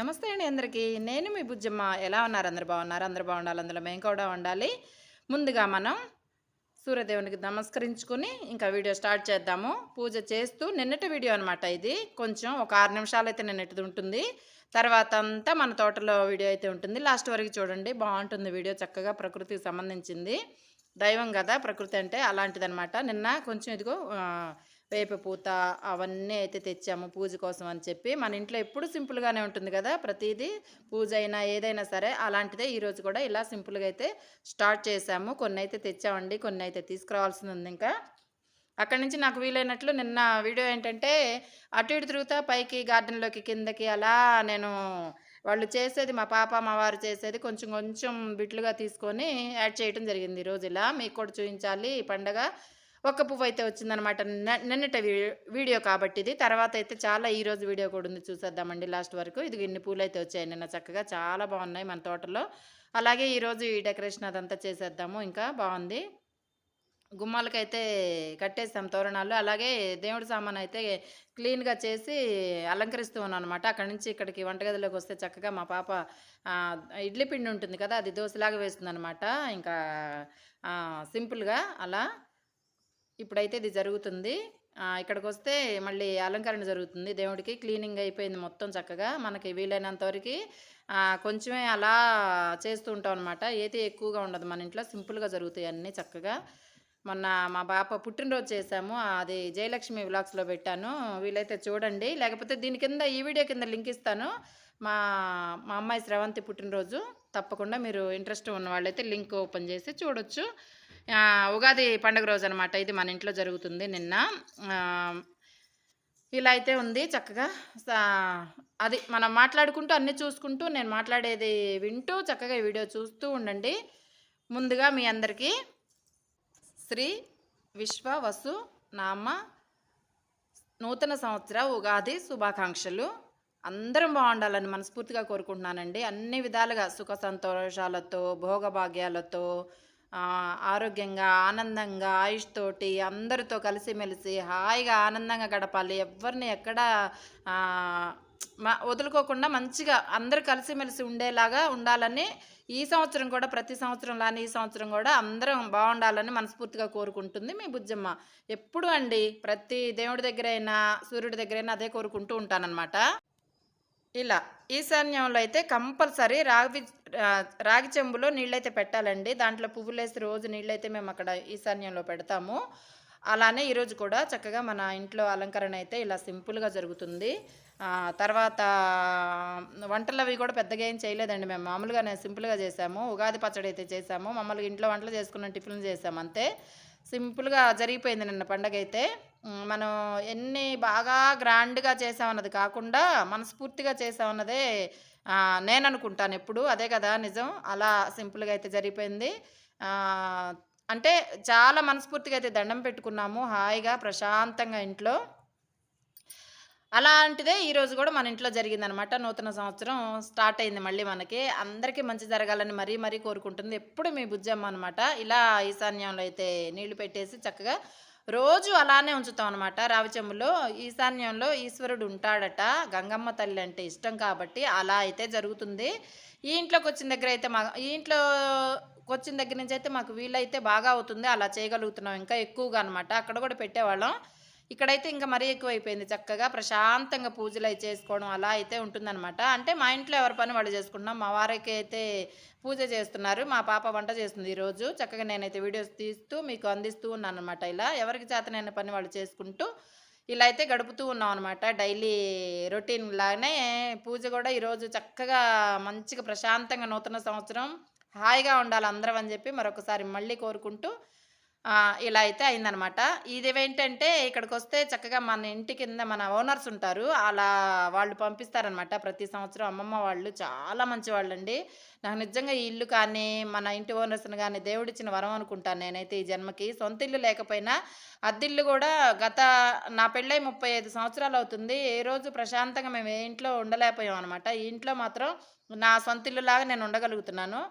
నమస్తే అండి అందరికీ. నేను మీ బుజ్జమ్మ. ఎలా ఉన్నారు? అందరు బాగున్నారు? అందరు బాగుండాలి. అందులో మేము కూడా ఉండాలి. ముందుగా మనం సూర్యదేవునికి నమస్కరించుకుని ఇంకా వీడియో స్టార్ట్ చేద్దాము. పూజ చేస్తూ నిన్నటి వీడియో అనమాట ఇది. కొంచెం ఒక ఆరు నిమిషాలు అయితే నిన్నటిది ఉంటుంది. తర్వాత అంతా మన తోటలో వీడియో అయితే ఉంటుంది. లాస్ట్ వరకు చూడండి. బాగుంటుంది వీడియో. చక్కగా ప్రకృతికి సంబంధించింది. దైవం కదా ప్రకృతి అంటే అలాంటిదనమాట నిన్న కొంచెం ఇదిగో వేపపూత వేప పూత అవన్నీ అయితే తెచ్చాము పూజ కోసం అని చెప్పి. మన ఇంట్లో ఎప్పుడు సింపుల్గానే ఉంటుంది కదా ప్రతిదీ పూజ అయినా ఏదైనా సరే అలాంటిదే ఈరోజు కూడా ఇలా సింపుల్గా అయితే స్టార్ట్ చేసాము. కొన్ని అయితే తెచ్చామండి కొన్ని అయితే తీసుకురావాల్సింది ఉంది ఇంకా. అక్కడి నుంచి నాకు వీలైనట్లు నిన్న వీడియో ఏంటంటే అటు ఇటు తిరుగుతా పైకి గార్డెన్లోకి కిందకి అలా నేను వాళ్ళు చేసేది మా పాప మా వారు చేసేది కొంచెం కొంచెం బిట్లుగా తీసుకొని యాడ్ చేయడం జరిగింది ఈ రోజు ఇలా. మీకు కూడా చూపించాలి ఈ పండగ. ఒక్క పువ్వు అయితే వచ్చిందనమాట. నిన్నటి వీడియో కాబట్టి ఇది తర్వాత అయితే చాలా ఈరోజు వీడియో కూడా ఉంది. చూసేద్దామండి లాస్ట్ వరకు. ఇది ఇన్ని పూలు అయితే వచ్చాయి. నిన్న చక్కగా చాలా బాగున్నాయి మన తోటలో. అలాగే ఈరోజు ఈ డెకరేషన్ అదంతా చేసేద్దాము. ఇంకా బాగుంది. గుమ్మాలకైతే కట్టేస్తాం తోరణాలు. అలాగే దేవుడి సామాన్ అయితే క్లీన్గా చేసి అలంకరిస్తూ ఉన్నాను అనమాట అక్కడ నుంచి ఇక్కడికి వంటగదిలోకి వస్తే చక్కగా మా పాప ఇడ్లీ పిండి ఉంటుంది కదా అది దోశలాగా వేస్తుంది అనమాట ఇంకా సింపుల్గా అలా ఇప్పుడైతే ఇది జరుగుతుంది. ఇక్కడికి వస్తే మళ్ళీ అలంకరణ జరుగుతుంది. దేవుడికి క్లీనింగ్ అయిపోయింది మొత్తం చక్కగా. మనకి వీలైనంత వరకు కొంచెమే అలా చేస్తూ ఉంటాం అనమాట ఏది ఎక్కువగా ఉండదు మన ఇంట్లో. సింపుల్గా జరుగుతాయి అన్నీ చక్కగా. మొన్న మా పాప పుట్టినరోజు చేశాము. అది జయలక్ష్మి వ్లాగ్స్లో పెట్టాను. వీలైతే చూడండి. లేకపోతే దీని కింద ఈ వీడియో కింద లింక్ ఇస్తాను. మా మా అమ్మాయి శ్రవంతి పుట్టినరోజు. తప్పకుండా మీరు ఇంట్రెస్ట్ ఉన్న వాళ్ళైతే లింక్ ఓపెన్ చేసి చూడొచ్చు. ఉగాది పండుగ రోజు అనమాట ఇది మన ఇంట్లో జరుగుతుంది నిన్న. ఇలా అయితే ఉంది చక్కగా. అది మనం మాట్లాడుకుంటూ అన్నీ చూసుకుంటూ నేను మాట్లాడేది వింటూ చక్కగా ఈ వీడియో చూస్తూ ఉండండి. ముందుగా మీ అందరికీ శ్రీ విశ్వ వసు నామ నూతన సంవత్సర ఉగాది శుభాకాంక్షలు. అందరం బాగుండాలని మనస్ఫూర్తిగా కోరుకుంటున్నానండి. అన్ని విధాలుగా సుఖ సంతోషాలతో భోగభాగ్యాలతో ఆరోగ్యంగా ఆనందంగా ఆయుష్ తోటి అందరితో కలిసిమెలిసి హాయిగా ఆనందంగా గడపాలి. ఎవరిని ఎక్కడ మా వదులుకోకుండా మంచిగా అందరు కలిసిమెలిసి ఉండేలాగా ఉండాలని ఈ సంవత్సరం కూడా ప్రతి సంవత్సరం లాని ఈ సంవత్సరం కూడా అందరం బాగుండాలని మనస్ఫూర్తిగా కోరుకుంటుంది మీ బుజ్జమ్మ. ఎప్పుడు అండి ప్రతి దేవుడి దగ్గరైనా సూర్యుడి దగ్గరైనా అదే కోరుకుంటూ ఉంటానన్నమాట. ఇలా. ఈశాన్యంలో అయితే కంపల్సరీ రాగి రాగి చెంబులో నీళ్ళైతే పెట్టాలండి. దాంట్లో పువ్వులు వేసి రోజు నీళ్ళైతే మేము అక్కడ ఈశాన్యంలో పెడతాము. అలానే ఈరోజు కూడా చక్కగా మన ఇంట్లో అలంకరణ అయితే ఇలా సింపుల్గా జరుగుతుంది. తర్వాత వంటలు అవి కూడా పెద్దగా ఏం చేయలేదండి మేము. మామూలుగానే సింపుల్గా చేసాము. ఉగాది పచ్చడి అయితే చేసాము. మమ్మల్ని ఇంట్లో వంటలు చేసుకున్న టిఫిన్లు చేసాము అంతే. సింపుల్గా జరిగిపోయింది నిన్న పండగ అయితే మనం ఎన్ని బాగా గ్రాండ్గా చేసామన్నది కాకుండా మనస్ఫూర్తిగా చేసామన్నదే నేను అనుకుంటాను ఎప్పుడు. అదే కదా నిజం. అలా సింపుల్గా అయితే జరిగిపోయింది. అంటే చాలా మనస్ఫూర్తిగా అయితే దండం పెట్టుకున్నాము హాయిగా ప్రశాంతంగా ఇంట్లో. అలాంటిదే ఈరోజు కూడా మన ఇంట్లో జరిగిందనమాట నూతన సంవత్సరం స్టార్ట్ అయింది మళ్ళీ మనకి. అందరికీ మంచి జరగాలని మరీ మరీ కోరుకుంటుంది. ఎప్పుడు మీ బుజ్జమ్మ అనమాట ఇలా ఈశాన్యంలో అయితే నీళ్ళు పెట్టేసి చక్కగా రోజు అలానే ఉంచుతాం అనమాట రావిచెమ్ములో ఈశాన్యంలో ఈశ్వరుడు ఉంటాడట. గంగమ్మ తల్లి అంటే ఇష్టం కాబట్టి అలా అయితే జరుగుతుంది. ఈ ఇంట్లోకి వచ్చిన దగ్గర అయితే మా ఈ ఇంట్లోకి వచ్చిన దగ్గర నుంచి అయితే మాకు వీలైతే బాగా అవుతుంది. అలా చేయగలుగుతున్నాం ఇంకా ఎక్కువగా అనమాట అక్కడ కూడా పెట్టేవాళ్ళం. ఇక్కడైతే ఇంకా మరీ ఎక్కువైపోయింది. చక్కగా ప్రశాంతంగా పూజలు అయి చేసుకోవడం అలా అయితే ఉంటుందన్నమాట. అంటే మా ఇంట్లో ఎవరి పని వాళ్ళు చేసుకుంటున్నాం. మా వారికి అయితే పూజ చేస్తున్నారు. మా పాప వంట చేస్తుంది ఈరోజు చక్కగా నేనైతే వీడియోస్ తీస్తూ మీకు అందిస్తూ ఉన్నాను అనమాట ఇలా. ఎవరికి చేతనైన పని వాళ్ళు చేసుకుంటూ ఇలా అయితే గడుపుతూ ఉన్నాం అనమాట డైలీ రొటీన్ లాగానే పూజ కూడా ఈరోజు చక్కగా మంచిగా ప్రశాంతంగా నూతన సంవత్సరం హాయిగా ఉండాలి అందరం అని చెప్పి మరొకసారి మళ్ళీ కోరుకుంటూ ఇలా అయితే అయిందనమాట. ఇది ఏంటంటే ఇక్కడికి వస్తే చక్కగా మన ఇంటి కింద మన ఓనర్స్ ఉంటారు. అలా వాళ్ళు పంపిస్తారనమాట ప్రతి సంవత్సరం. అమ్మమ్మ వాళ్ళు చాలా మంచి వాళ్ళండి నాకు నిజంగా ఈ ఇల్లు కానీ మన ఇంటి ఓనర్స్ని కానీ దేవుడిచ్చిన వరం అనుకుంటాను నేనైతే ఈ జన్మకి. సొంత ఇల్లు లేకపోయినా అద్దిల్లు కూడా గత నా పెళ్ళై ముప్పై ఐదు సంవత్సరాలు అవుతుంది. ఏ రోజు ప్రశాంతంగా మేము ఏ ఇంట్లో ఉండలేకపోయాం అనమాట ఈ ఇంట్లో మాత్రం నా సొంత ఇల్లులాగా నేను ఉండగలుగుతున్నాను.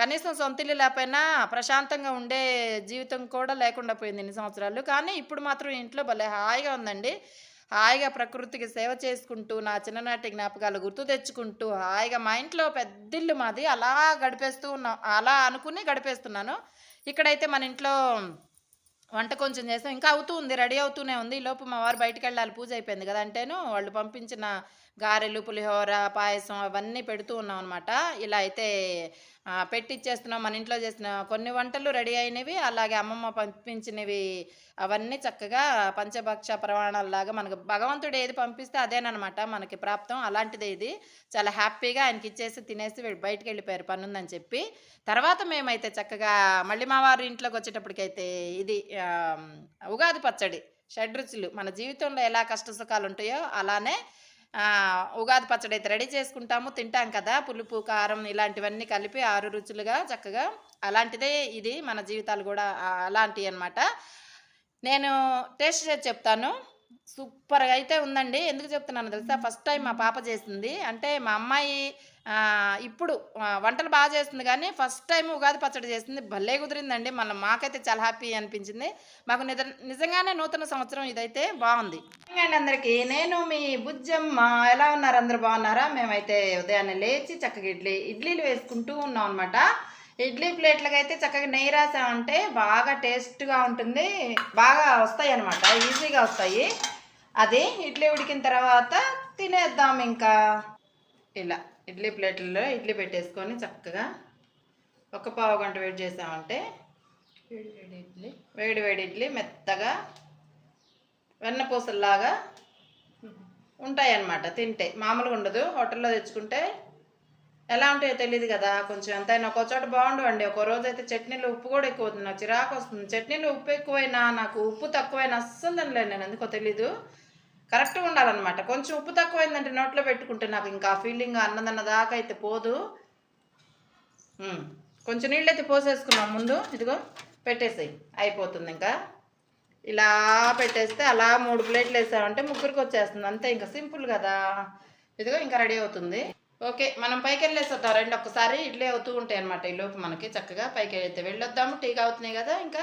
కనీసం సొంతిల్లు లేకపోయినా ప్రశాంతంగా ఉండే జీవితం కూడా లేకుండా పోయింది ఇన్ని సంవత్సరాలు. కానీ ఇప్పుడు మాత్రం ఇంట్లో భలే హాయిగా ఉందండి. హాయిగా ప్రకృతికి సేవ చేసుకుంటూ నా చిన్ననాటి జ్ఞాపకాలు గుర్తు తెచ్చుకుంటూ హాయిగా మా ఇంట్లో పెద్దిల్లు మాది. అలా గడిపేస్తూ ఉన్నాం. అలా అనుకుని గడిపేస్తున్నాను. ఇక్కడైతే మన ఇంట్లో వంట కొంచెం చేస్తాం ఇంకా అవుతూ ఉంది రెడీ అవుతూనే ఉంది. ఈ లోపు మా వారు బయటకు వెళ్ళాలి. పూజ అయిపోయింది కదా అంటేను వాళ్ళు పంపించిన గారెలు పులిహోర పాయసం అవన్నీ పెడుతూ ఉన్నాం అనమాట ఇలా అయితే పెట్టిచ్చేస్తున్నాం. మన ఇంట్లో చేసిన కొన్ని వంటలు రెడీ అయినవి అలాగే అమ్మమ్మ పంపించినవి అవన్నీ చక్కగా పంచభక్ష ప్రమాణాలలాగా మనకు భగవంతుడు ఏది పంపిస్తే అదేనమాట మనకి ప్రాప్తం. అలాంటిదే ఇది. చాలా హ్యాపీగా ఆయనకి ఇచ్చేసి తినేసి బయటకు బయటికి వెళ్ళిపోయారు పని ఉందని చెప్పి. తర్వాత మేమైతే చక్కగా మళ్ళీ మా వారి ఇంట్లోకి వచ్చేటప్పటికైతే ఇది ఉగాది పచ్చడి షడ్రుచులు. మన జీవితంలో ఎలా కష్ట సుఖాలు ఉంటాయో అలానే ఉగాది పచ్చడి అయితే రెడీ చేసుకుంటాము. తింటాం కదా పులుపు కారం ఇలాంటివన్నీ కలిపి ఆరు రుచులుగా చక్కగా. అలాంటిదే ఇది మన జీవితాలు కూడా అలాంటివి అన్నమాట. నేను టేస్ట్ చేసి చెప్తాను. సూపర్గా అయితే ఉందండి. ఎందుకు చెప్తున్నాను తెలుసా? ఫస్ట్ టైం మా పాప చేసింది. అంటే మా అమ్మాయి ఇప్పుడు వంటలు బాగా చేస్తుంది కానీ ఫస్ట్ టైం ఉగాది పచ్చడి చేసింది భలే కుదిరిందండి. మళ్ళీ మాకైతే చాలా హ్యాపీ అనిపించింది. మాకు నిజ నిజంగానే నూతన సంవత్సరం ఇదైతే బాగుంది. అండి అందరికీ నేను మీ బుజ్జమ్మ. ఎలా ఉన్నారు? అందరు బాగున్నారా? మేమైతే ఉదయాన్నే లేచి చక్కగా ఇడ్లీ ఇడ్లీలు వేసుకుంటూ ఉన్నాం అనమాట ఇడ్లీ ప్లేట్లకు అయితే చక్కగా నెయ్యి రాసామంటే బాగా టేస్ట్గా ఉంటుంది. బాగా వస్తాయి అనమాట ఈజీగా వస్తాయి. అది ఇడ్లీ ఉడికిన తర్వాత తినేద్దాం ఇంకా. ఇలా. ఇడ్లీ ప్లేట్లలో ఇడ్లీ పెట్టేసుకొని చక్కగా ఒక పావు గంట వెయిట్ చేసామంటే వేడి వేడి ఇడ్లీ. వేడి వేడి ఇడ్లీ మెత్తగా వెన్నపూసల్లాగా ఉంటాయి అన్నమాట తింటే. మామూలుగా ఉండదు. హోటల్లో తెచ్చుకుంటే ఎలా ఉంటాయో తెలియదు కదా. కొంచెం ఎంతైనా ఒక్కో చోట బాగుండవండి. ఒక రోజు అయితే చట్నీలో ఉప్పు కూడా ఎక్కువ అవుతుంది నాకు చిరాకు వస్తుంది. చట్నీలో ఉప్పు ఎక్కువైనా నాకు ఉప్పు తక్కువైనా అస్సలు తినలేను నేను. ఎందుకో తెలీదు. కరెక్ట్గా ఉండాలన్నమాట. కొంచెం ఉప్పు తక్కువైందంటే నోట్లో పెట్టుకుంటే నాకు ఇంకా ఫీలింగ్ అన్నదన్న దాకా అయితే పోదు. కొంచెం నీళ్ళు అయితే పోసేసుకున్నాం ముందు. ఇదిగో పెట్టేసేయి. అయిపోతుంది ఇంకా. ఇలా పెట్టేస్తే అలా మూడు ప్లేట్లు వేసామంటే ముగ్గురికి వచ్చేస్తుంది. అంతే ఇంకా సింపుల్ కదా. ఇదిగో ఇంకా రెడీ అవుతుంది. ఓకే మనం పైకి వెళ్ళేసేద్దాం. రెండు ఒక్కసారి ఇడ్లీ అవుతూ ఉంటాయి అనమాట ఈ లోపు మనకి. చక్కగా పైకి అయితే వెళ్ళొద్దాము. టీ అవుతున్నాయి కదా ఇంకా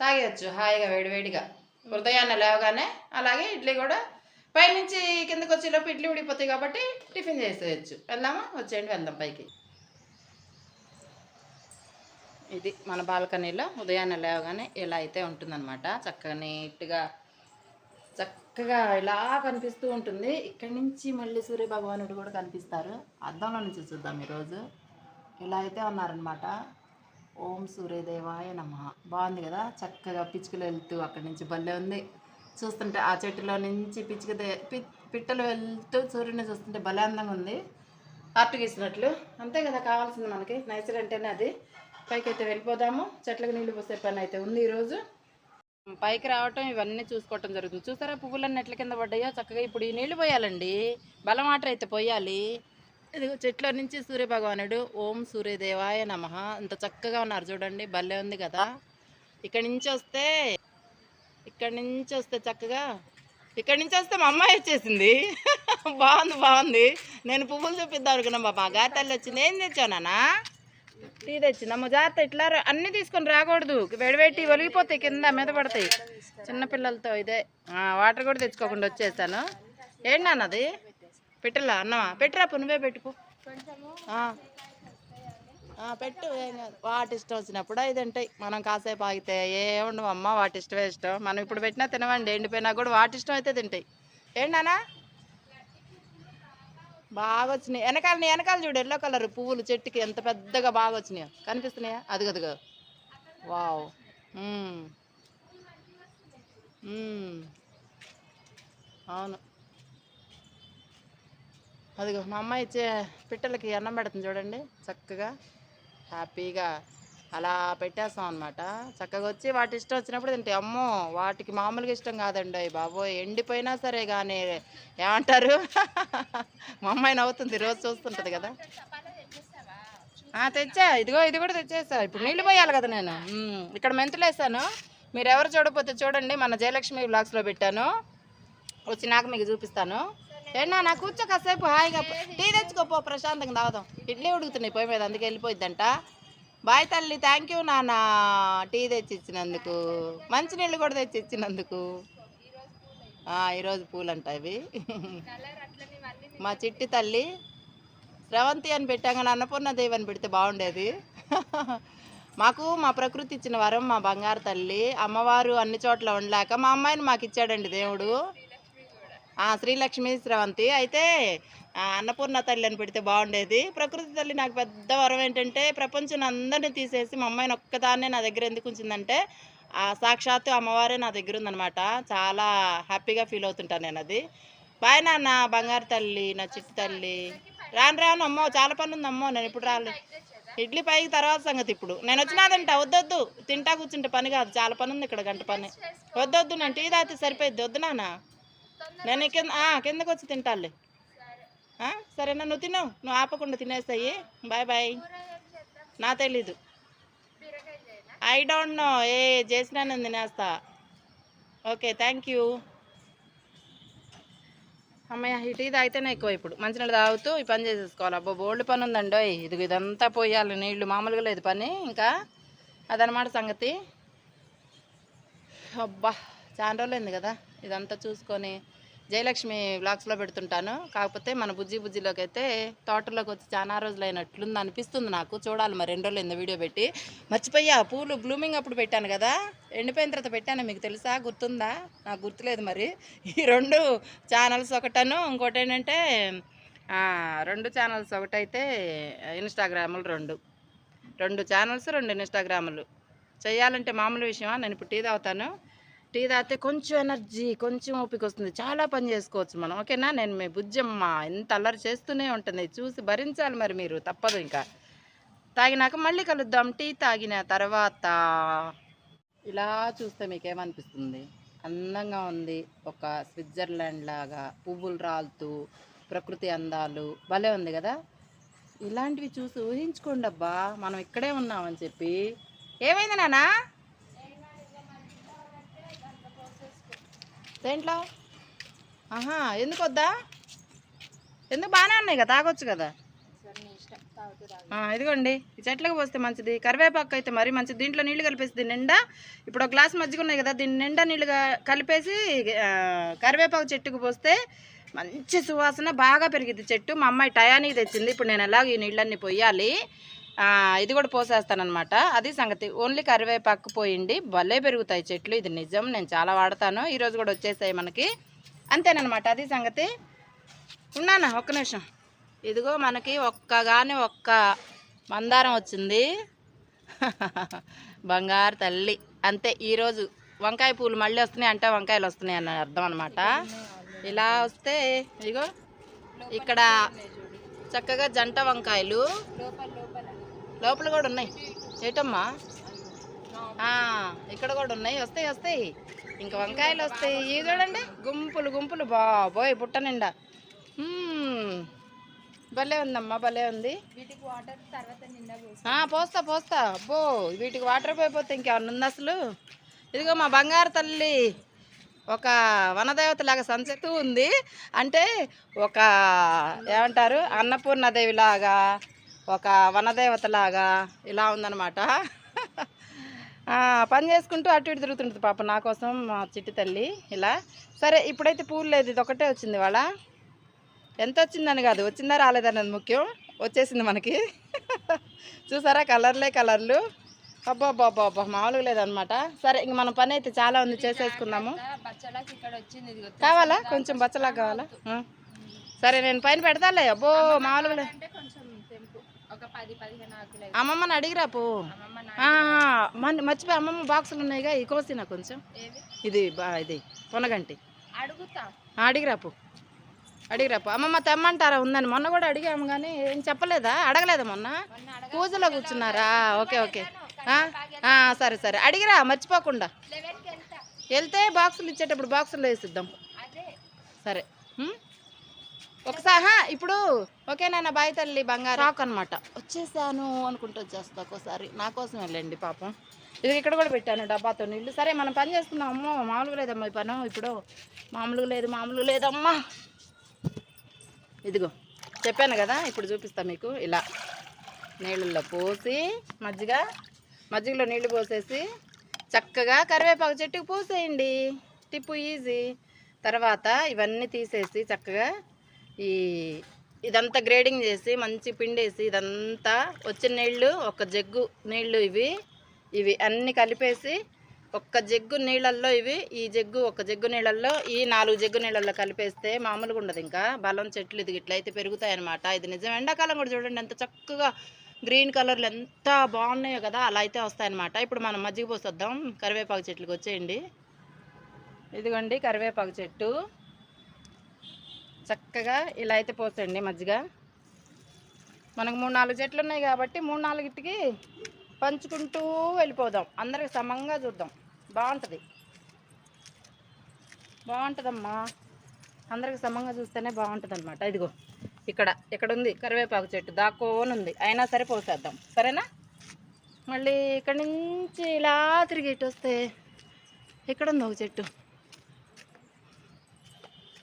తాగేయచ్చు. హాయిగా వేడివేడిగా ఉదయాన్నే లేవగానే అలాగే ఇడ్లీ కూడా పైనుంచి కిందకు వచ్చేలోపు ఇడ్లీ ఉడిపోతాయి కాబట్టి టిఫిన్ చేసేయచ్చు. వెళ్దామా? వచ్చేయండి వెళ్దాం పైకి. ఇది మన బాల్కనీలో ఉదయాన్నే లేవగానే ఇలా అయితే ఉంటుందన్నమాట. చక్కగా నీట్గా చక్కగా ఇలా కనిపిస్తూ ఉంటుంది. ఇక్కడి నుంచి మళ్ళీ సూర్య భగవానుడు కూడా కనిపిస్తారు. అద్దంలో నుంచి చూద్దాం ఈరోజు. ఇలా అయితే ఉన్నారనమాట ఓం సూర్యదేవాయ నమ. బాగుంది కదా? చక్కగా పిచ్చుకలు వెళ్తూ అక్కడి నుంచి భలే ఉంది. చూస్తుంటే ఆ చెట్టులో నుంచి పిచ్చుక పిట్టలు వెళ్తూ సూర్యుని చూస్తుంటే భలే అందంగా ఉంది. ఆర్ట్ గీసినట్లు. అంతే కదా కావాల్సింది మనకి. నైచర్ అంటేనే అది. పైకి అయితే వెళ్ళిపోదాము. చెట్లకు నీళ్ళు పోసే పని అయితే ఉంది ఈరోజు. పైకి రావటం ఇవన్నీ చూసుకోవటం జరుగుతుంది. చూసారా పువ్వులన్నీ ఎట్ల కింద పడ్డాయో? చక్కగా ఇప్పుడు ఈ నీళ్ళు పోయాలండి. బలం వాటర్ అయితే పోయాలి. ఇది చెట్ల నుంచి సూర్యభగవానుడు ఓం సూర్యదేవాయ నమ. ఇంత చక్కగా ఉన్నారు చూడండి. భలే ఉంది కదా. ఇక్కడి నుంచి వస్తే ఇక్కడి నుంచి వస్తే చక్కగా ఇక్కడి నుంచి వస్తే మా అమ్మాయి వచ్చేసింది. బాగుంది బాగుంది. నేను పువ్వులు చూపిద్దాం అనుకున్నాం మా మా వచ్చింది. ఏం తెచ్చానా టీ తెచ్చిందమ్మ జాగ్రత్త ఇట్లా రా- అన్నీ తీసుకొని రాకూడదు. వేడివేటి ఒలిగిపోతాయి కింద మీద పడతాయి. చిన్నపిల్లలతో ఇదే. వాటర్ కూడా తెచ్చుకోకుండా వచ్చేసాను. ఏంటన్నది పెట్టలా? అన్నమా? పెట్టరాపు నువ్వే పెట్టుకో. పెట్టు ఏం కాదు. వాటి ఇష్టం వచ్చినప్పుడు ఇది ఉంటాయి మనం కాసేపు ఆగితే ఏ అమ్మ వాటి ఇష్టమే ఇష్టం. మనం ఇప్పుడు పెట్టినా తినవండి ఎండిపోయినా కూడా వాటి ఇష్టం అయితే తింటాయి. ఏంటనా బాగా వచ్చినాయి వెనకాల నీ వెనకాల చూడు ఎల్లో కలర్ పువ్వులు చెట్టుకి ఎంత పెద్దగా బాగా వచ్చినాయో కనిపిస్తున్నాయా అది వావ్. అవును. అదిగో మా అమ్మాయి ఇచ్చే పిట్టలకి అన్నం పెడుతుంది చూడండి చక్కగా. హ్యాపీగా అలా పెట్టేస్తాం అనమాట చక్కగా వచ్చి వాటి ఇష్టం వచ్చినప్పుడు తింటాయి. అమ్మో వాటికి మామూలుగా ఇష్టం కాదండి బాబోయ్. ఎండిపోయినా సరే కానీ ఏమంటారు? మా అమ్మాయి నవ్వుతుంది. రోజు చూస్తుంటుంది కదా. తెచ్చా. ఇదిగో ఇది కూడా తెచ్చేసా ఇప్పుడు నీళ్ళు పోయాలి కదా నేను. ఇక్కడ మెంతులు వేసాను మీరు ఎవరు చూడకపోతే చూడండి. మన జయలక్ష్మి బ్లాగ్స్లో పెట్టాను. వచ్చినాక మీకు చూపిస్తాను. ఏనా నా కూర్చో కాసేపు హాయిగా టీ తెచ్చుకోపో ప్రశాంతంగా తాగుదాం. ఇడ్లీ ఉడుకుతున్నాయి పోయి మీద అందుకే వెళ్ళిపోయిద్దంట. బాయ్ తల్లి థ్యాంక్ యూ నాన్న. టీ తెచ్చి ఇచ్చినందుకు మంచినీళ్ళు కూడా తెచ్చి ఇచ్చినందుకు ఈరోజు పూలు అంట ఇవి మా చిట్టి తల్లి స్రవంతి అని పెట్టాం కానీ అన్నపూర్ణదేవి అని పెడితే బాగుండేది. మాకు మా ప్రకృతి ఇచ్చిన వరం మా బంగారు తల్లి. అమ్మవారు అన్ని చోట్ల ఉండలేక మా అమ్మాయిని మాకు ఇచ్చాడండి దేవుడు. శ్రీలక్ష్మి స్రవంతి అయితే అన్నపూర్ణ తల్లి అని పెడితే బాగుండేది. ప్రకృతి తల్లి నాకు పెద్ద వరం ఏంటంటే ప్రపంచం అందరినీ తీసేసి మా అమ్మాయిని ఒక్కదాన్నే నా దగ్గర ఎందుకు ఉంచిందంటే ఆ సాక్షాత్తు అమ్మవారే నా దగ్గర ఉందనమాట చాలా హ్యాపీగా ఫీల్ అవుతుంటాను నేను అది. బాయ్ నాన్న బంగారు తల్లి నా చిట్టి తల్లి. రాను రాను అమ్మో చాలా పని ఉంది అమ్మో నేను ఇప్పుడు రాలేదు ఇడ్లీ పైకి తర్వాత సంగతి ఇప్పుడు. నేను వచ్చినాదంట వద్దొద్దు. తింటా కూర్చుంటే పని కాదు చాలా పని ఉంది ఇక్కడ గంట పని. వద్దొద్దు నేను టీ తాగితే సరిపోద్ది వద్దు నాన్న. నేను కింద కిందకు వచ్చి తింటాలే సరేనా నువ్వు తినవు నువ్వు ఆపకుండా తినేస్తాయి. బాయ్ బాయ్ నా తెలీదు. I don't know. ఏ చేసినా నేను తినేస్తా. Okay thank you. అమ్మయ్య ఇటు ఇది అయితేనే ఎక్కువ ఇప్పుడు. మంచినీళ్ళు తాగుతూ ఈ పని చేసేసుకోవాలి. అబ్బో బోల్డ్ పని ఉందండి. ఓయ్ ఇది ఇదంతా పోయాలి. నీళ్ళు మామూలుగా లేదు పని ఇంకా. అదనమాట సంగతి. అబ్బా చాలా రోజులైంది కదా. ఇదంతా చూసుకొని జయలక్ష్మి బ్లాగ్స్లో పెడుతుంటాను. కాకపోతే మన బుజ్జి బుజ్జిలోకి అయితే తోటలోకి వచ్చి చాలా రోజులైనట్లుంది అనిపిస్తుంది నాకు. చూడాలి మరి రెండు రోజులు ఇంత వీడియో పెట్టి. మర్చిపోయా పూలు బ్లూమింగ్ అప్పుడు పెట్టాను కదా. ఎండిపోయిన తర్వాత పెట్టాను. మీకు తెలుసా? గుర్తుందా? నాకు గుర్తులేదు మరి. ఈ రెండు ఛానల్స్ ఒకటను ఇంకోటి ఏంటంటే రెండు ఛానల్స్ ఒకటైతే ఇన్స్టాగ్రాములు రెండు. రెండు ఛానల్స్ రెండు ఇన్స్టాగ్రాములు చేయాలంటే మామూలు విషయమా? నేను ఇప్పుడు టీ తాగుతాను. టీ తాగితే కొంచెం ఎనర్జీ కొంచెం ఓపిక వస్తుంది. చాలా పని చేసుకోవచ్చు మనం. ఓకేనా? నేను మీ బుజ్జమ్మ. ఎంత అల్లరి చేస్తూనే ఉంటుంది. చూసి భరించాలి మరి మీరు. తప్పదు ఇంకా. తాగినాక మళ్ళీ కలుద్దాం. టీ తాగిన తర్వాత ఇలా చూస్తే మీకేమనిపిస్తుంది? అందంగా ఉంది. ఒక స్విట్జర్లాండ్ లాగా పువ్వులు రాలుతూ ప్రకృతి అందాలు. భలే ఉంది కదా? ఇలాంటివి చూసి ఊహించుకోండి అబ్బా మనం ఇక్కడే ఉన్నామని చెప్పి. ఏమైంది నానా దేంట్లో? ఆహా ఎందుకు వద్దా? ఎందుకు బాగానే ఉన్నాయి కదా తాగొచ్చు కదా? ఇదిగోండి ఈ చెట్లకు పోస్తే మంచిది. కరివేపాకు అయితే మరీ మంచిది. దీంట్లో నీళ్ళు కలిపేసి దీని నిండా ఇప్పుడు ఒక గ్లాస్ మజ్జిగ ఉన్నాయి కదా దీని నిండా నీళ్ళుగా కలిపేసి కరివేపాకు చెట్టుకు పోస్తే మంచి సువాసన బాగా పెరిగిద్ది చెట్టు. మా అమ్మాయి టయానికి తెచ్చింది. ఇప్పుడు నేను ఎలాగ ఈ నీళ్ళన్నీ పొయ్యాలి. ఇది కూడా పోసేస్తానమాట అది సంగతి. ఓన్లీ కరివేపాకు పోయింది భలే పెరుగుతాయి చెట్లు. ఇది నిజం. నేను చాలా వాడతాను. ఈరోజు కూడా వచ్చేసాయి మనకి. అంతేనమాట అది సంగతి. ఉన్నానా? ఒక్క నిమిషం. ఇదిగో మనకి ఒక్కగానే ఒక్క మందారం వచ్చింది. బంగారు తల్లి. అంతే. ఈరోజు వంకాయ పూలు మళ్ళీ వస్తున్నాయి అంటే వంకాయలు వస్తున్నాయి అని అర్థం అనమాట ఇలా వస్తే ఇదిగో ఇక్కడ చక్కగా జంట వంకాయలు. లోపల కూడా ఉన్నాయి. ఏటమ్మా? ఇక్కడ కూడా ఉన్నాయి. వస్తాయి వస్తాయి. ఇంకా వంకాయలు వస్తాయి. ఇవి చూడండి. గుంపులు గుంపులు. బాబోయ్ బుట్ట నిండా. భలే ఉందమ్మా భలే ఉంది. పోస్తా పోస్తా. అబ్బో వీటికి వాటర్ పోయిపోతే ఇంకేమన్నా ఉంది అసలు? ఇదిగో మా బంగారు తల్లి ఒక వనదేవత లాగా సంచతూ ఉంది. అంటే ఒక ఏమంటారు? అన్నపూర్ణదేవి లాగా. ఒక వనదేవత లాగా ఇలా ఉందనమాట పని చేసుకుంటూ అటు ఇటు తిరుగుతుంటుంది పాప నా కోసం మా చిట్టి తల్లి ఇలా. సరే ఇప్పుడైతే పూలు లేదు ఇది ఒకటే వచ్చింది వాళ్ళ ఎంత వచ్చిందని కాదు వచ్చిందా రాలేదన్నది ముఖ్యం. వచ్చేసింది మనకి. చూసారా కలర్లే కలర్లు. అబ్బా అబ్బా అబ్బా అబ్బా మామూలుగా లేదనమాట సరే ఇంక మన పని అయితే చాలా ఉంది చేసేసుకుందాము. కావాలా? కొంచెం బచ్చలా కావాలా? సరే నేను పైన పెడతాలే అబ్బో మామూలుగా అమ్మమ్మని అడిగిరా పో. మర్చిపోయి అమ్మమ్మ బాక్సులు ఉన్నాయిగా ఈ కోసినా కొంచెం. ఇది ఇది పొనగంటి. అడుగుతా. ఆ, అడిగిరాపు అడిగిరాపు అమ్మమ్మ తెమ్మంటారా? ఉందని మొన్న కూడా అడిగాము కానీ ఏం చెప్పలేదా? అడగలేదా మొన్న? పూజలో కూర్చున్నారా? Okay okay. సరే సరే. అడిగిరా మర్చిపోకుండా. వెళ్తా. బాక్సులు ఇచ్చేటప్పుడు బాక్సులు వేసిద్దాం. సరే? ఒకసారి ఇప్పుడు ఓకే నాన్న బాయ్ తల్లి బంగారు. రాక్ అనమాట వచ్చేసాను అనుకుంటూ వచ్చేస్తా ఒక్కోసారి. నా కోసం వెళ్ళండి పాపం. ఇది ఇక్కడ కూడా పెట్టాను డబ్బాతో నీళ్ళు సరే మనం పని చేస్తున్నాము అమ్మో మామూలుగా లేదమ్మా ఈ పను. ఇప్పుడు మామూలుగా లేదు మామూలుగా లేదమ్మా. ఇదిగో చెప్పాను కదా ఇప్పుడు చూపిస్తా మీకు. ఇలా నీళ్ళల్లో పోసి మజ్జిగ మజ్జిగలో నీళ్ళు పోసేసి చక్కగా కరివేపాకు చెట్టుకు పోసేయండి. టిప్పు ఈజీ తర్వాత ఇవన్నీ తీసేసి చక్కగా ఈ ఇదంతా గ్రేడింగ్ చేసి మంచి పిండేసి ఇదంతా వచ్చిన నీళ్ళు ఒక జగ్గు నీళ్ళు ఇవి. ఇవి అన్నీ కలిపేసి ఒక్క జగ్గు నీళ్ళల్లో ఇవి. ఈ జగ్గు ఒక జగ్గు నీళ్ళల్లో ఈ నాలుగు జగ్గు నీళ్ళల్లో కలిపేస్తే మామూలుగా ఉండదు ఇంకా. బలం చెట్లు ఇది ఇట్లయితే పెరుగుతాయన్నమాట. ఇది నిజం. ఎండాకాలం కూడా చూడండి ఎంత చక్కగా గ్రీన్ కలర్లు ఎంత బాగున్నాయో కదా అలా అయితే వస్తాయన్నమాట. ఇప్పుడు మనం మజ్జిగ పోసొద్దాం. కరివేపాకు చెట్లకు వచ్చేయండి. ఇదిగోండి కరివేపాకు చెట్టు. చక్కగా ఇలా అయితే పోసండి మజ్జిగ. మనకు మూడు నాలుగు చెట్లు ఉన్నాయి కాబట్టి మూడు నాలుగిటికి పంచుకుంటూ వెళ్ళిపోదాం. అందరికి సమంగా చూద్దాం. బాగుంటుంది. బాగుంటుందమ్మా. అందరికి సమంగా చూస్తేనే బాగుంటుంది అనమాట ఇదిగో ఇక్కడ ఇక్కడ ఉంది కరివేపాకు చెట్టు. దాక్కోని ఉంది అయినా సరే పోసేద్దాం. సరేనా? మళ్ళీ ఇక్కడ నుంచి ఇలా తిరిగి ఇటు వస్తే ఇక్కడ ఉంది ఒక చెట్టు?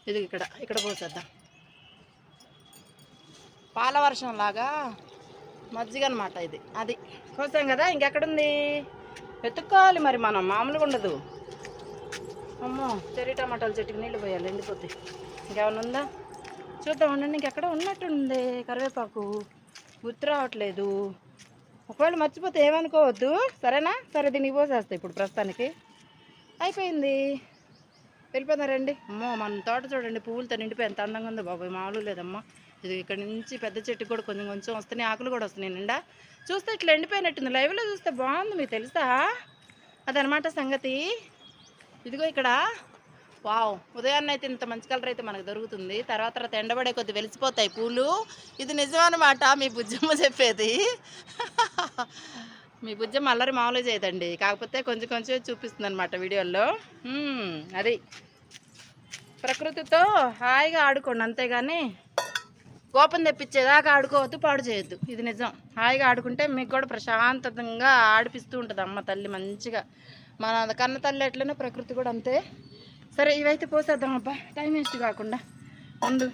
ఇది ఇక్కడ ఇక్కడ పోసేద్దాం. పాల వర్షం లాగా మజ్జిగ అనమాట ఇది అది. కోసాం కదా ఇంకెక్కడుంది? వెతుక్కోవాలి మరి మనం మామూలుగా ఉండదు. అమ్మో చెర్రీ టమాటాలు చెట్టుకి నీళ్ళు పోయాలి ఎండిపోతే ఇంకేమైనా ఉందా? చూద్దాం ఉండండి ఇంకెక్కడ ఉన్నట్టుంది కరివేపాకు. గుర్తు రావట్లేదు. ఒకవేళ మర్చిపోతే ఏమనుకోవద్దు. సరేనా? సరే దీనికి పోసేస్తా ఇప్పుడు ప్రస్తుతానికి. అయిపోయింది. వెళ్ళిపోతున్నారండి అమ్మో మన తోట చూడండి పువ్వులతో నిండిపోయి ఎంత అందంగా ఉందో బాబాయ్. మామూలు లేదమ్మా. ఇది ఇక్కడ నుంచి పెద్ద చెట్టు కూడా కొంచెం కొంచెం వస్తున్నాయి ఆకులు కూడా వస్తున్నాయి నిండా. చూస్తే ఇట్లా ఎండిపోయినట్టుంది. లైవ్లో చూస్తే బాగుంది మీకు తెలుసా? అదనమాట సంగతి. ఇదిగో ఇక్కడ. వావ్ ఉదయాన్నే అయితే ఇంత మంచి కలర్ అయితే మనకు దొరుకుతుంది. తర్వాత తర్వాత ఎండబడే కొద్ది వెలిసిపోతాయి పూలు. ఇది నిజమన్నమాట మీ బుజ్జమ్మ చెప్పేది. మీ బుజ్జమ్మ అల్లరి మామూలుగా చేయదండి. కాకపోతే కొంచెం కొంచెం చూపిస్తుంది అనమాట వీడియోల్లో అది. ప్రకృతితో హాయిగా ఆడుకోండి అంతేగాని కోపం తెప్పించేదాకా ఆడుకోవద్దు పాడు చేయొద్దు. ఇది నిజం. హాయిగా ఆడుకుంటే మీకు కూడా ప్రశాంతంగా ఆడిపిస్తూ ఉంటుంది అమ్మ తల్లి మంచిగా. మన కన్న తల్లి ఎట్లనో ప్రకృతి కూడా అంతే. సరే ఇవైతే పోసేద్దాం అబ్బా. టైం వేస్ట్ కాకుండా. ముందు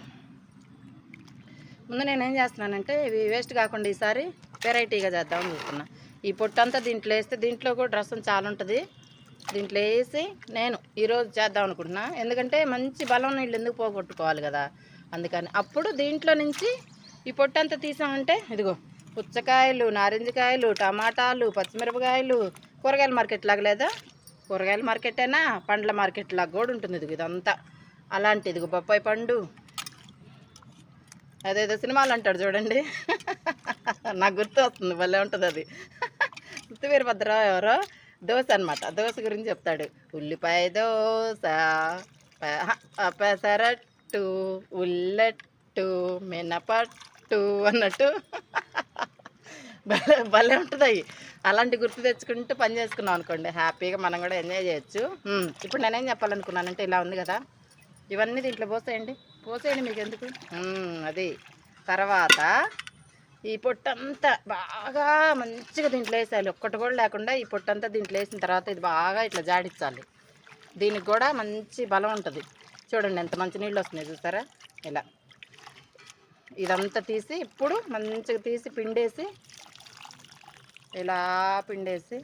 ముందు నేనేం చేస్తున్నానంటే ఇవి వేస్ట్ కాకుండా ఈసారి వెరైటీగా చేద్దామని చూస్తున్నా ఈ పొట్టంతా దీంట్లో వేస్తే దీంట్లో కూడా రసం చాలా ఉంటుంది. దీంట్లో వేసి నేను ఈరోజు చేద్దాం అనుకుంటున్నా. ఎందుకంటే మంచి బలం నీళ్ళు ఎందుకు పోగొట్టుకోవాలి కదా? అందుకని అప్పుడు దీంట్లో నుంచి ఈ పొట్టంతా తీసామంటే ఇదిగో పుచ్చకాయలు నారింజకాయలు టమాటాలు పచ్చిమిరపకాయలు కూరగాయల మార్కెట్ లాగా లేదా? కూరగాయల మార్కెట్ అయినా పండ్ల మార్కెట్ లాగా కూడా ఉంటుంది ఇదిగో ఇదంతా. అలాంటి ఇదిగో బొప్పాయి పండు. అదేదో సినిమాలు అంటాడు చూడండి. నాకు గుర్తు వస్తుంది భలే ఉంటుంది అది. గుర్తు వీరభద్రరావు ఎవరో? దోశ అనమాట దోశ గురించి చెప్తాడు. ఉల్లిపాయ దోశ పెసరట్టు ఉల్లట్టు మినపట్టు అన్నట్టు. భలే భలే ఉంటుంది అవి అలాంటి గుర్తు తెచ్చుకుంటూ పని చేసుకున్నాం అనుకోండి. హ్యాపీగా మనం కూడా ఎంజాయ్ చేయొచ్చు. ఇప్పుడు నేనేం చెప్పాలనుకున్నానంటే ఇలా ఉంది కదా. ఇవన్నీ దీంట్లో పోసేయండి. పోసేయండి మీకు ఎందుకు అది. తర్వాత ఈ పొట్టంతా బాగా మంచిగా దీంట్లో వేసేయాలి. ఒక్కటి కూడా లేకుండా ఈ పొట్టంతా దీంట్లో వేసిన తర్వాత ఇది బాగా ఇట్లా జాడించాలి. దీనికి కూడా మంచి బలం ఉంటుంది. చూడండి ఎంత మంచి నీళ్ళు వస్తున్నాయి చూసారా? ఇలా. ఇదంతా తీసి ఇప్పుడు మంచిగా తీసి పిండేసి ఇలా పిండేసి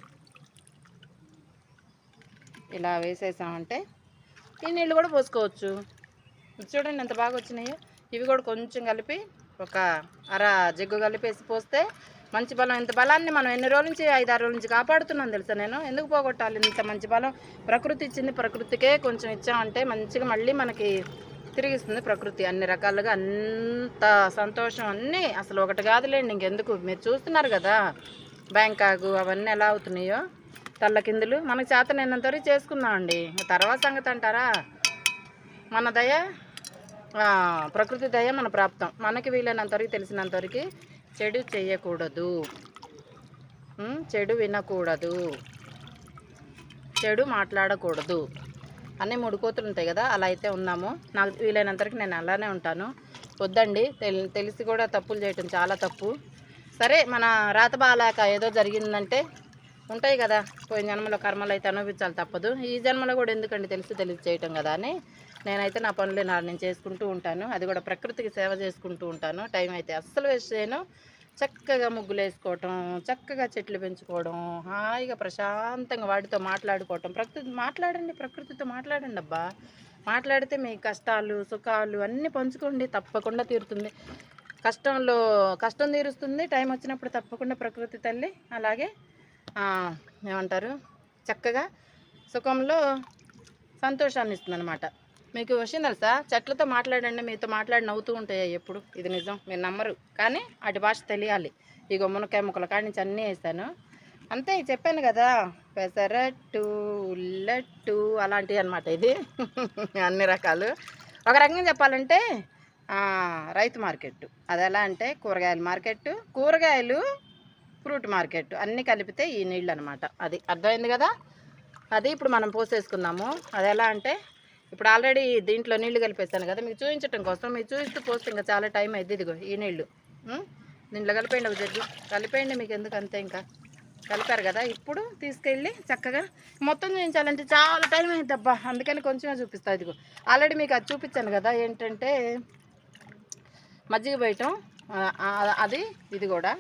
ఇలా వేసేసామంటే ఈ నీళ్ళు కూడా పోసుకోవచ్చు. చూడండి ఎంత బాగా వచ్చినాయో. ఇవి కూడా కొంచెం కలిపి ఒక అర జగ్గు కలిపేసి పోస్తే మంచి బలం ఇంత బలాన్ని మనం ఎన్ని రోజుల నుంచి ఐదు ఆరు రోజుల నుంచి కాపాడుతున్నాను తెలుసా నేను? ఎందుకు పోగొట్టాలి ఇంత మంచి బలం? ప్రకృతి ఇచ్చింది ప్రకృతికే కొంచెం ఇచ్చామంటే మంచిగా మళ్ళీ మనకి తిరిగిస్తుంది ప్రకృతి. అన్ని రకాలుగా అంత సంతోషం అన్నీ అసలు ఒకటి కాదులేండి ఇంకెందుకు? మీరు చూస్తున్నారు కదా బ్యాంకాకు అవన్నీ ఎలా అవుతున్నాయో? తల్ల కిందులు. మనకు చేత నేనంత చేసుకుందామండి. తర్వాత సంగతి అంటారా? మన దయ ప్రకృతి దయ మన ప్రాప్తం. మనకి వీలైనంతవరకు తెలిసినంతవరకు చెడు చేయకూడదు. చెడు వినకూడదు. చెడు మాట్లాడకూడదు. అన్నీ మూడు కోతులు ఉంటాయి కదా అలా అయితే ఉన్నాము. నాకు వీలైనంతవరకు నేను అలానే ఉంటాను. వద్దండి తెలిసి కూడా తప్పులు చేయటం చాలా తప్పు. సరే మన రాత బాలాక ఏదో జరిగిందంటే ఉంటాయి కదా. పోయిన జన్మలో కర్మలు అయితే అనుభవించాలి తప్పదు. ఈ జన్మలో కూడా ఎందుకండి తెలిసి తెలిసి చేయటం కదా అని నేనైతే నా పనులు నా నేను చేసుకుంటూ ఉంటాను. అది కూడా ప్రకృతికి సేవ చేసుకుంటూ ఉంటాను. టైం అయితే అస్సలు వేస్ట్ చేయను. చక్కగా ముగ్గులు వేసుకోవటం చక్కగా చెట్లు పెంచుకోవడం హాయిగా ప్రశాంతంగా వాటితో మాట్లాడుకోవటం. ప్రకృతి మాట్లాడండి ప్రకృతితో మాట్లాడండి అబ్బా. మాట్లాడితే మీ కష్టాలు సుఖాలు అన్నీ పంచుకోండి తప్పకుండా తీరుతుంది. కష్టంలో కష్టం తీరుస్తుంది టైం వచ్చినప్పుడు తప్పకుండా ప్రకృతి తల్లి. అలాగే ఏమంటారు? చక్కగా సుఖంలో సంతోషాన్ని ఇస్తుంది అనమాట మీకు విషయం తెలుసా? చెట్లతో మాట్లాడండి మీతో మాట్లాడి నవ్వుతూ ఉంటాయి ఎప్పుడు? ఇది నిజం మీరు నమ్మరు. కానీ అటు భాష తెలియాలి. ఈ మునక్కాయ ముక్కల కాడి నుంచి అన్నీ వేసాను అంతే చెప్పాను కదా పెసరట్టు ఉల్లట్టు అలాంటివి అనమాట ఇది. అన్ని రకాలు. ఒక రకంగా చెప్పాలంటే రైతు మార్కెట్ అది ఎలా అంటే కూరగాయల మార్కెట్ కూరగాయలు ఫ్రూట్ మార్కెట్ అన్నీ కలిపితే ఈ నీళ్ళు అనమాట అది అర్థమైంది కదా? అది ఇప్పుడు మనం పోసేసుకుందాము. అది ఎలా అంటే ఇప్పుడు ఆల్రెడీ దీంట్లో నీళ్ళు కలిపేసాను కదా మీకు చూపించడం కోసం మీకు చూపిస్తూ పోస్తే ఇంకా చాలా టైం అయింది ఇదిగో ఈ నీళ్ళు. దీంట్లో కలిపేయండి ఒక జగ్గు. కలిపేయండి మీకు ఎందుకు అంతే ఇంకా? కలిపారు కదా ఇప్పుడు తీసుకెళ్ళి చక్కగా మొత్తం చూపించాలంటే చాలా టైం అయింది అబ్బా. అందుకని కొంచెమే చూపిస్తా ఇదిగో. ఆల్రెడీ మీకు అది చూపించాను కదా ఏంటంటే మజ్జిగ పోయటం అది ఇది కూడా.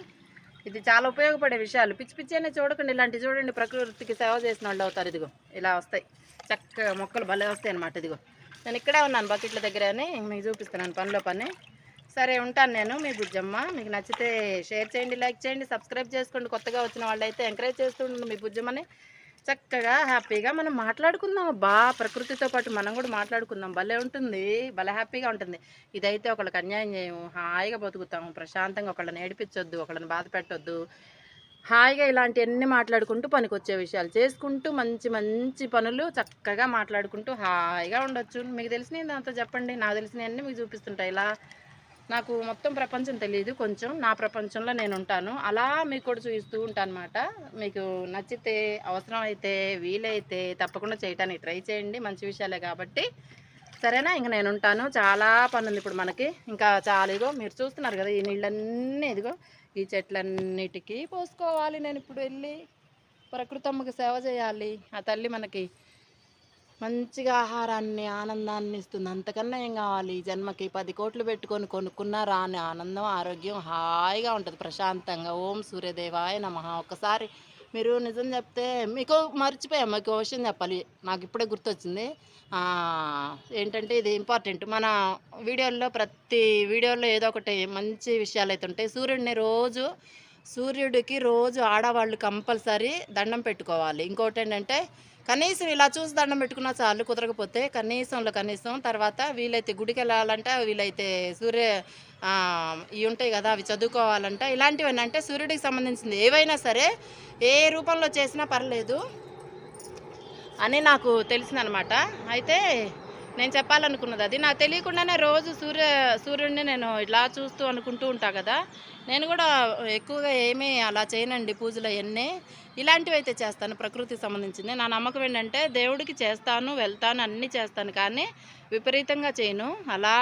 ఇది చాలా ఉపయోగపడే విషయాలు. పిచ్చి పిచ్చి అయినా చూడకండి ఇలాంటివి చూడండి ప్రకృతికి సేవ చేసిన వాళ్ళు అవుతారు ఇదిగో. ఇలా వస్తాయి. చక్కగా మొక్కలు భలే వస్తాయి అనమాట ఇదిగో. నేను ఇక్కడే ఉన్నాను బకెట్ల దగ్గర అని మీకు చూపిస్తున్నాను పనిలో పని. సరే ఉంటాను నేను మీ బుజ్జమ్మ. మీకు నచ్చితే షేర్ చేయండి లైక్ చేయండి సబ్స్క్రైబ్ చేసుకోండి. కొత్తగా వచ్చిన వాళ్ళైతే ఎంకరేజ్ చేస్తుండండి మీ బుజ్జమ్మని. చక్కగా హ్యాపీగా మనం మాట్లాడుకుందాం అబ్బా. ప్రకృతితో పాటు మనం కూడా మాట్లాడుకుందాం. భలే ఉంటుంది భలే హ్యాపీగా ఉంటుంది. ఇదైతే ఒకళ్ళకి అన్యాయం చేయము హాయిగా బతుకుతాము ప్రశాంతంగా ఒకళ్ళని ఏడిపించొద్దు ఒకళ్ళని బాధ పెట్టొద్దు. హాయిగా ఇలాంటివన్నీ మాట్లాడుకుంటూ పనికొచ్చే విషయాలు చేసుకుంటూ మంచి మంచి పనులు చక్కగా మాట్లాడుకుంటూ హాయిగా ఉండొచ్చు. మీకు తెలిసినవి దాంతో చెప్పండి. నాకు తెలిసినవన్నీ మీకు చూపిస్తుంటాయి ఇలా నాకు మొత్తం ప్రపంచం తెలియదు కొంచెం. నా ప్రపంచంలో నేను ఉంటాను. అలా మీకు కూడా చూపిస్తూ ఉంటాను అనమాట మీకు నచ్చితే అవసరం అయితే వీలైతే తప్పకుండా చేయటానికి ట్రై చేయండి. మంచి విషయాలే కాబట్టి. సరేనా? ఇంక నేను ఉంటాను. చాలా పని ఉంది ఇప్పుడు మనకి. ఇంకా చాలా ఇదిగో మీరు చూస్తున్నారు కదా ఈ నీళ్ళన్నీ ఇదిగో. ఈ చెట్లన్నిటికీ పోసుకోవాలి. నేను ఇప్పుడు వెళ్ళి ప్రకృతమ్మకి సేవ చేయాలి. ఆ తల్లి మనకి మంచిగా ఆహారాన్ని ఆనందాన్ని ఇస్తుంది. అంతకన్నా ఏం కావాలి? ఈ జన్మకి పది కోట్లు పెట్టుకొని కొనుక్కున్నారా రాని ఆనందం ఆరోగ్యం హాయిగా ఉంటుంది. ప్రశాంతంగా. ఓం సూర్యదేవాయ నమ. ఒక్కసారి మీరు నిజం చెప్తే మీకు మర్చిపోయాం మీకు విషయం చెప్పాలి. నాకు ఇప్పుడే గుర్తొచ్చింది. ఏంటంటే ఇది ఇంపార్టెంట్ మన వీడియోల్లో ప్రతి వీడియోలో ఏదో ఒకటి మంచి విషయాలు అయితే ఉంటాయి. సూర్యుడిని రోజు సూర్యుడికి రోజు ఆడవాళ్ళు కంపల్సరీ దండం పెట్టుకోవాలి. ఇంకోటి ఏంటంటే కనీసం ఇలా చూసి దండం పెట్టుకున్నా చాలు కుదరకపోతే కనీసంలో కనీసం తర్వాత వీలైతే గుడికి వెళ్ళాలంటే వీలైతే సూర్య ఇవి ఉంటాయి కదా అవి చదువుకోవాలంటే. ఇలాంటివన్నీ అంటే సూర్యుడికి సంబంధించింది. ఏవైనా సరే ఏ రూపంలో చేసినా పర్లేదు అని నాకు తెలిసిందనమాట. అయితే నేను చెప్పాలనుకున్నది అది. నాకు తెలియకుండానే రోజు సూర్య సూర్యుడిని నేను ఇలా చూస్తూ అనుకుంటూ ఉంటా కదా. నేను కూడా ఎక్కువగా ఏమీ అలా చేయనండి పూజలు అవన్నీ. ఇలాంటివి అయితే చేస్తాను ప్రకృతికి సంబంధించింది. నా నమ్మకం ఏంటంటే దేవుడికి చేస్తాను వెళ్తాను అన్నీ చేస్తాను. కానీ విపరీతంగా చేయను. అలా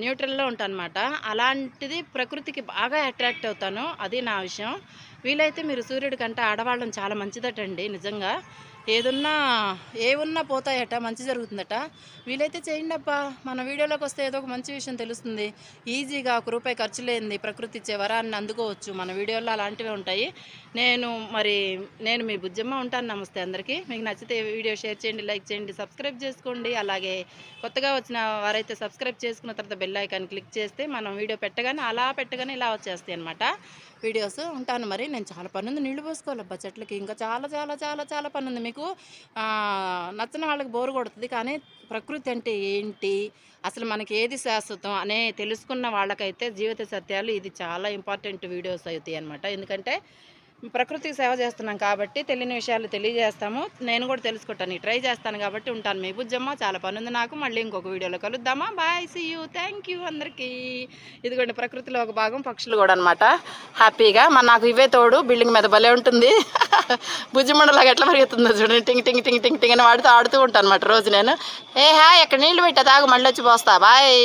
న్యూట్రల్లో ఉంటాను అనమాట అలాంటిది ప్రకృతికి బాగా అట్రాక్ట్ అవుతాను. అది నా విషయం. వీలైతే మీరు సూర్యుడి కంటే ఆడవాళ్ళం చాలా మంచిదటండి నిజంగా. ఏదున్నా ఏమున్నా పోతాయట మంచి జరుగుతుందట. వీలైతే చేయండి అబ్బా. మన వీడియోలోకి వస్తే ఏదో ఒక మంచి విషయం తెలుస్తుంది. ఈజీగా ఒక రూపాయి ఖర్చు లేనిది ప్రకృతి ఇచ్చే వరాన్ని అందుకోవచ్చు. మన వీడియోలో అలాంటివే ఉంటాయి. నేను మరి నేను మీ బుజ్జమ్మ ఉంటాను. నమస్తే అందరికీ. మీకు నచ్చితే వీడియో షేర్ చేయండి లైక్ చేయండి సబ్స్క్రైబ్ చేసుకోండి. అలాగే కొత్తగా వచ్చిన వారైతే సబ్స్క్రైబ్ చేసుకున్న తర్వాత బెల్ ఐకాన్ క్లిక్ చేస్తే మనం వీడియో పెట్టగానే అలా పెట్టగానే ఇలా వచ్చేస్తాయి అనమాట వీడియోస్ ఉంటాను మరి. నేను చాలా పని ఉంది. నీళ్ళు పోసుకోవాలబ్బా చెట్లకి ఇంకా చాలా చాలా చాలా చాలా పని ఉంది. మీకు ఆ, నచ్చని వాళ్ళకి బోరు కొడుతుంది. కానీ ప్రకృతి అంటే ఏంటి? అసలు మనకి ఏది శాశ్వతం అనే తెలుసుకున్న వాళ్ళకైతే జీవిత సత్యాలు ఇది చాలా ఇంపార్టెంట్ వీడియోస్ అవుతాయి అనమాట ఎందుకంటే ప్రకృతికి సేవ చేస్తున్నాం కాబట్టి తెలియని విషయాలు తెలియజేస్తాము. నేను కూడా తెలుసుకుంటాను. ట్రై చేస్తాను కాబట్టి ఉంటాను. మీ బుజ్జమ్మ చాలా పని ఉంది నాకు. మళ్ళీ ఇంకొక వీడియోలో కలుద్దామా? Bye see you thank you అందరికీ. ఇదిగోండి ప్రకృతిలో ఒక భాగం పక్షులు కూడా అనమాట హ్యాపీగా మన నాకు ఇవే తోడు. బిల్డింగ్ మీద భలే ఉంటుంది. బుజ్జిమండలాగా ఎట్లా పరిగెత్తుందో చూడండి. టింగ్ టింగ్ టింగ్ టింగ్ టింగ్ అని వాడుతూ ఆడుతూ ఉంటాను అనమాట రోజు నేను. ఏ హాయ్ ఇక్కడ నీళ్ళు పెట్టా తాగు మళ్ళీ వచ్చి పోస్తా. బాయ్